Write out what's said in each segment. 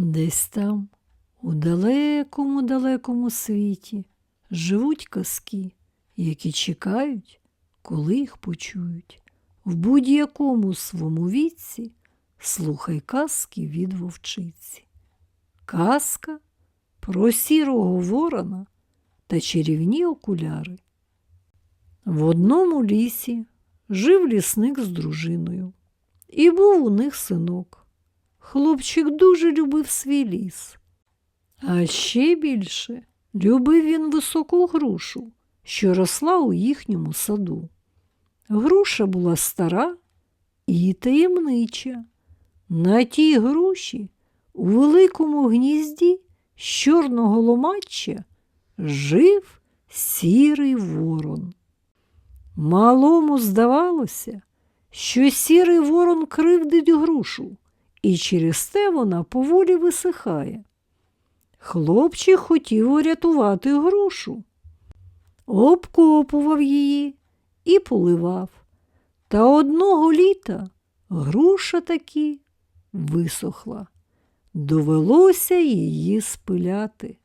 Десь там, у далекому далекому світі, живуть казки, які чекають, коли їх почують. В будь-якому своєму віці слухай казки від вовчиці. Казка про сірого ворона та чарівні окуляри. В одному лісі жив лісник з дружиною, і був у них синок. Хлопчик дуже любив свій ліс. А ще більше любив він високу грушу, що росла у їхньому саду. Груша була стара і таємнича. На тій груші у великому гнізді з чорного ломаччя жив сірий ворон. Малому здавалося, що сірий ворон кривдить грушу, і через те вона поволі висихає. Хлопчик хотів урятувати грушу, обкопував її і поливав. Та одного літа груша таки висохла. Довелося її спиляти.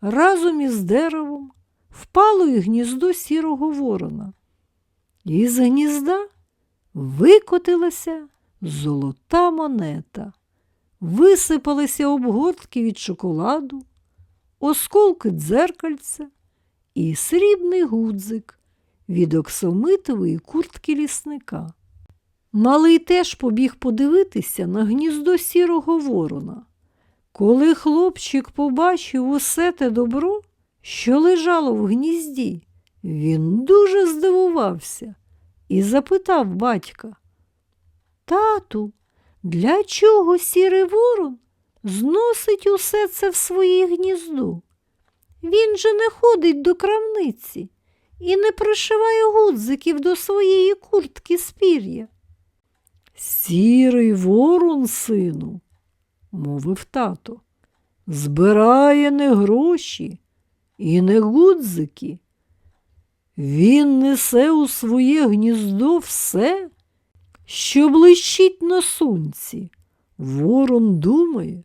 Разом із деревом впало й гніздо сірого ворона. Із гнізда викотилася золота монета, висипалися обгортки від шоколаду, осколки дзеркальця і срібний гудзик від оксамитової куртки лісника. Малий теж побіг подивитися на гніздо сірого ворона. Коли хлопчик побачив усе те добро, що лежало в гнізді, він дуже здивувався і запитав батька. Тату, для чого сірий ворон зносить усе це в своє гніздо? Він же не ходить до крамниці і не пришиває гудзиків до своєї куртки з пір'я. Сірий ворон, сину, мовив тато, збирає не гроші і не гудзики. Він несе у своє гніздо все, що блищить на сонці. Ворон думає,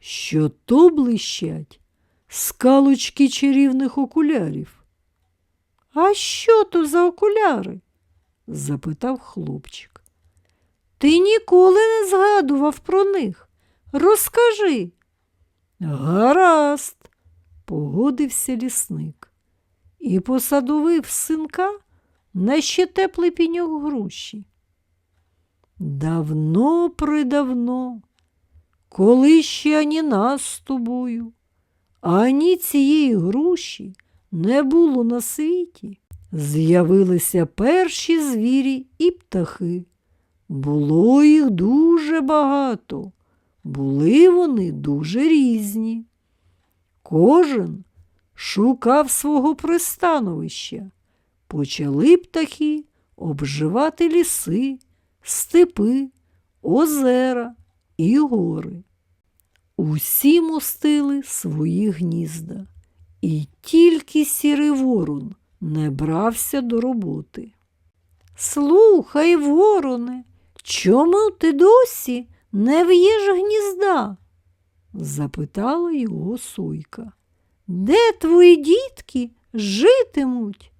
що то блищать скалочки чарівних окулярів. А що то за окуляри? запитав хлопчик. Ти ніколи не згадував про них. Розкажи. Гаразд, погодився лісник і посадовив синка на ще теплий піньок груші. Давно придавно, коли ще ані нас з тобою, ані цієї груші не було на світі, з'явилися перші звірі і птахи. Було їх дуже багато, були вони дуже різні. Кожен шукав свого пристановища. Почали птахи обживати ліси, степи, озера і гори. Усі мостили свої гнізда, і тільки сірий ворон не брався до роботи. Слухай, вороне, чому ти досі не в'єш гнізда? запитала його сойка. Де твої дітки житимуть?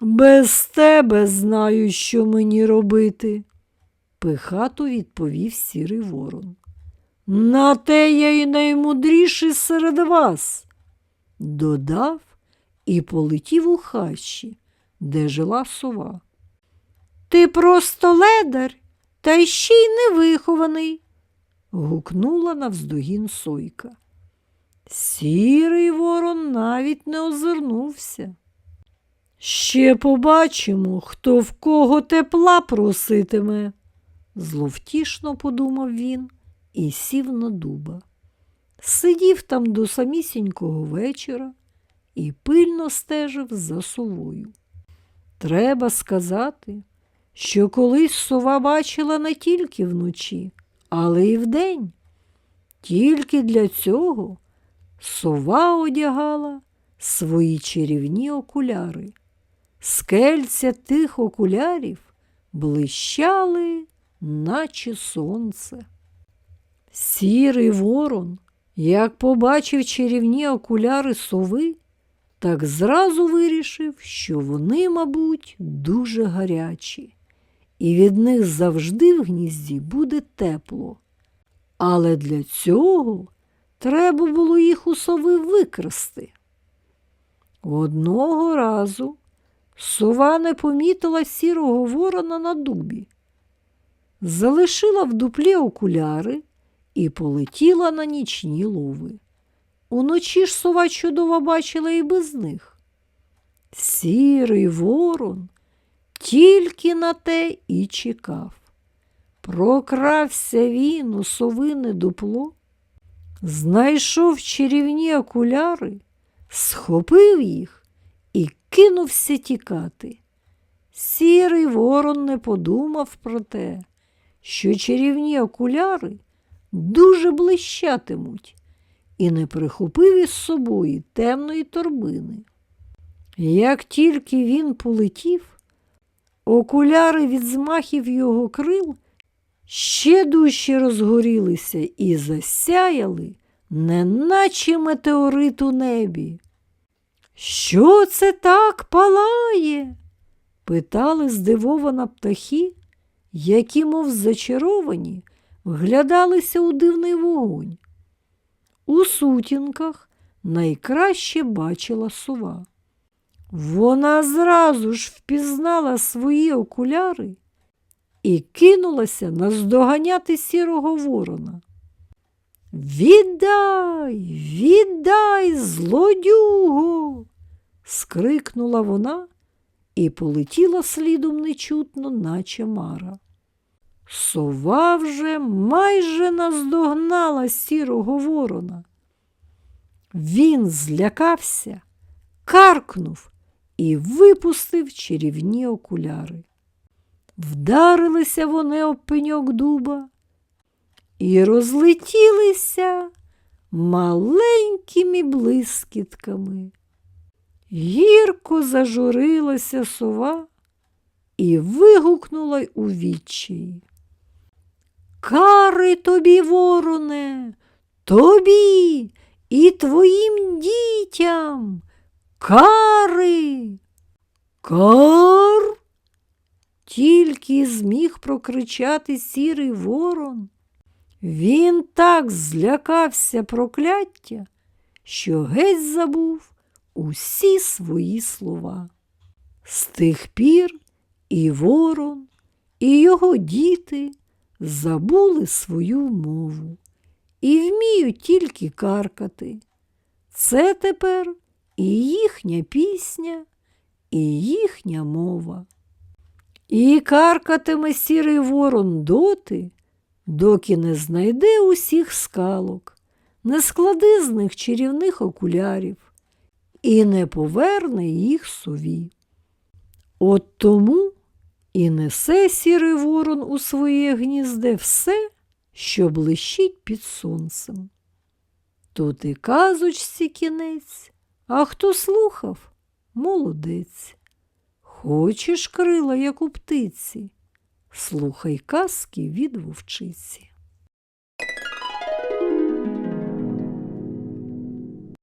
Без тебе знаю, що мені робити, пихато відповів сірий ворон. На те я й наймудріший серед вас, додав і полетів у хащі, де жила сова. Ти просто ледар, та ще й невихований, гукнула навздогін сойка. Сірий ворон навіть не озирнувся. Ще побачимо, хто в кого тепла проситиме, зловтішно подумав він і сів на дуба. Сидів там до самісінького вечора і пильно стежив за совою. Треба сказати, що колись сова бачила не тільки вночі, але й вдень. Тільки для цього сова одягала свої чарівні окуляри. Скельця тих окулярів блищали, наче сонце. Сірий ворон, як побачив чарівні окуляри сови, так зразу вирішив, що вони, мабуть, дуже гарячі, і від них завжди в гнізді буде тепло. Але для цього треба було їх у сови викрасти. Одного разу сова не помітила сірого ворона на дубі, залишила в дуплі окуляри і полетіла на нічні лови. Уночі ж сова чудово бачила і без них. Сірий ворон тільки на те і чекав. Прокрався він у совине дупло, знайшов чарівні окуляри, схопив їх і кинувся тікати. Сірий ворон не подумав про те, що чарівні окуляри дуже блищатимуть, і не прихопив із собою темної торбини. Як тільки він полетів, окуляри від змахів його крил ще дужче розгорілися і засяяли, неначе метеорит у небі. Що це так палає? питали здивована птахи, які, мов зачаровані, вглядалися у дивний вогонь. У сутінках найкраще бачила сова. Вона зразу ж впізнала свої окуляри і кинулася наздоганяти сірого ворона. Віддай, віддай, злодюго. скрикнула вона і полетіла слідом нечутно, наче мара. Сова вже майже наздогнала сірого ворона. Він злякався, каркнув і випустив чарівні окуляри. Вдарилися вони об пеньок дуба і розлетілися маленькими блискітками. Гірко зажурилася сова і вигукнула й у відчаї. Кари тобі, вороне, тобі і твоїм дітям. Кари. Кар. Тільки зміг прокричати сірий ворон. Він так злякався прокляття, що геть забув усі свої слова. З тих пір і ворон, і його діти забули свою мову і вміють тільки каркати. Це тепер і їхня пісня, і їхня мова. І каркатиме сірий ворон доти, доки не знайде усіх скалок, не складе з них чарівних окулярів і не поверне їх сові. От тому і несе сірий ворон у своє гнізде все, що блищить під сонцем. Тут і казочці кінець, а хто слухав молодець. Хочеш крила, як у птиці, слухай казки від вовчиці.